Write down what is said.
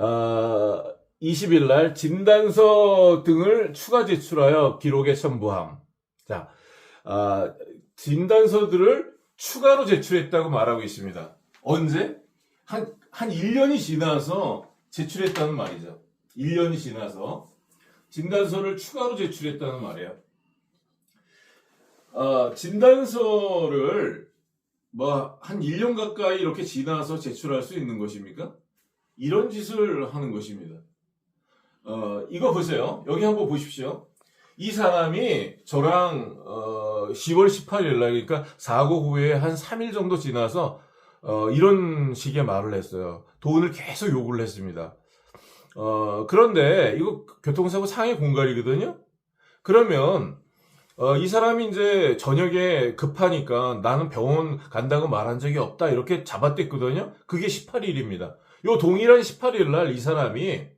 어, 20일 날 진단서 등을 추가 제출하여 기록에 첨부함. 자, 아, 진단서들을 추가로 제출했다고 말하고 있습니다. 언제? 한, 한 1년이 지나서 제출했다는 말이죠. 1년이 지나서 진단서를 추가로 제출했다는 말이에요. 아, 진단서를 뭐 한 1년 가까이 이렇게 지나서 제출할 수 있는 것입니까? 이런 짓을 하는 것입니다. 어, 이거 보세요. 여기 한번 보십시오. 이 사람이 저랑 어, 10월 18일 날 그러니까 사고 후에 한 3일 정도 지나서 어, 이런 식의 말을 했어요. 돈을 계속 요구를 했습니다. 어, 그런데 이거 교통사고 상해 공갈이거든요. 그러면 어, 이 사람이 이제 저녁에 급하니까 나는 병원 간다고 말한 적이 없다 이렇게 잡아댔거든요. 그게 18일입니다. 요 동일한 18일 날 이 사람이